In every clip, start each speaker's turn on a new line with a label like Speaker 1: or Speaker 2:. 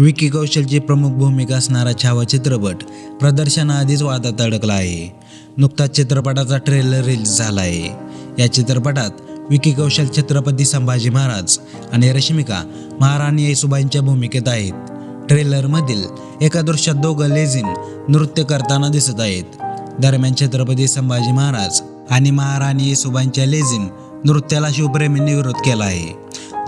Speaker 1: विकी कौशलची प्रमुख भूमिका असणारा छावा चित्रपट प्रदर्शनाआधीच वादात अडकला आहे. नुकताच चित्रपटाचा ट्रेलर रिलीज झाला आहे. या चित्रपटात विकी कौशल छत्रपती संभाजी महाराज आणि रश्मिका महाराणी येसुबाईंच्या भूमिकेत आहेत. ट्रेलरमधील एका दृश्यात दोघं लेझिम नृत्य करताना दिसत आहेत. दरम्यान छत्रपती संभाजी महाराज आणि महाराणी येसुबाईंच्या लेझिम नृत्याला शिवप्रेमींनी विरोध केला आहे.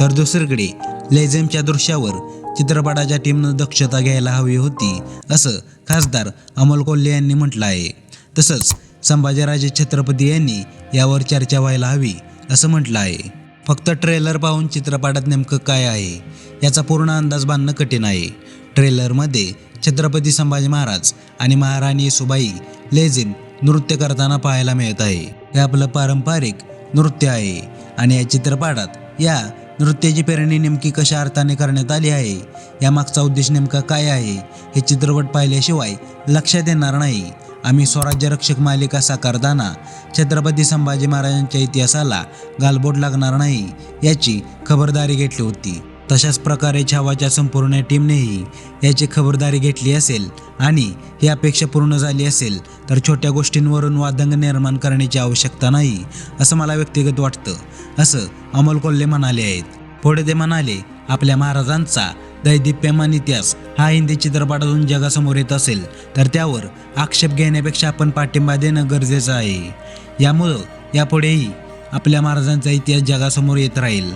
Speaker 1: तर दुसरीकडे लेझिमच्या दृश्यावर चित्रपटाच्या टीमनं दक्षता घ्यायला हवी होती असं खासदार अमोल कोल्हे यांनी म्हटलं आहे तसंच संभाजीराजे छत्रपती यांनी यावर चर्चा व्हायला हवी असं म्हटलं आहे फक्त ट्रेलर पाहून चित्रपटात नेमकं काय आहे याचा पूर्ण अंदाज बांधणं कठीण आहे. ट्रेलरमध्ये छत्रपती संभाजी महाराज आणि महाराणी सुबाई लेझिम नृत्य करताना पाहायला मिळत आहे. हे आपलं पारंपरिक नृत्य आहे आणि या चित्रपटात या नृत्याची पेरणी नेमकी कशा अर्थाने करण्यात आली आहे? यामागचा उद्देश नेमका काय आहे? हे चित्रपट पाहिल्याशिवाय लक्षात येणार नाही. आम्ही स्वराज्य रक्षक मालिका साकारताना छत्रपती संभाजी महाराजांच्या इतिहासाला गालबोट लागणार नाही याची खबरदारी घेतली होती. तशाच प्रकारे छावाच्या संपूर्ण टीमनेही याची खबरदारी घेतली असेल आणि ही अपेक्षा पूर्ण झाली असेल तर छोट्या गोष्टींवरून वादंग निर्माण करण्याची आवश्यकता नाही असं मला व्यक्तिगत वाटतं. असं अमोल कोल्हे म्हणाले आहेत. पुढे ते म्हणाले आपल्या महाराजांचा दैदिप्यमान इतिहास हा हिंदी चित्रपटातून जगासमोर येत असेल तर त्यावर आक्षेप घेण्यापेक्षा आपण पाठिंबा देणं गरजेचं आहे. यामुळं यापुढेही आपल्या महाराजांचा इतिहास जगासमोर येत राहील.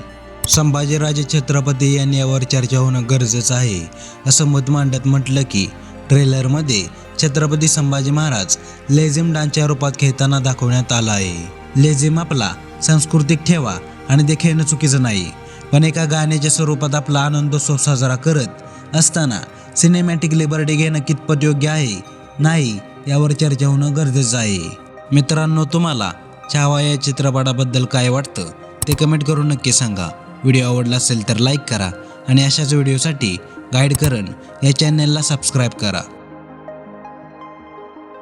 Speaker 1: संभाजीराजे छत्रपती यांनी यावर चर्चा होणं गरजेचं आहे. असं मत मांडत म्हटलं की ट्रेलरमध्ये छत्रपती संभाजी महाराज लेझिम डान्सच्या रूपात खेळताना दाखवण्यात आला आहे. लेझिम आपला सांस्कृतिक ठेवा आणि ते खेळणं चुकीचं नाही. पण एका गाण्याच्या स्वरूपात आपला आनंदोत्सव साजरा करत असताना सिनेमॅटिक लिबर्टी घेणं कितपत योग्य आहे? नाही यावर चर्चा होणं गरजेचं आहे. मित्रांनो तुम्हाला छावा या चित्रपटाबद्दल काय वाटतं? ते कमेंट करून नक्की सांगा. व्हिडिओ आवडला असेल तर लाईक करा आणि अशाच व्हिडिओसाठी गाईड करण या चॅनलला सबस्क्राईब करा.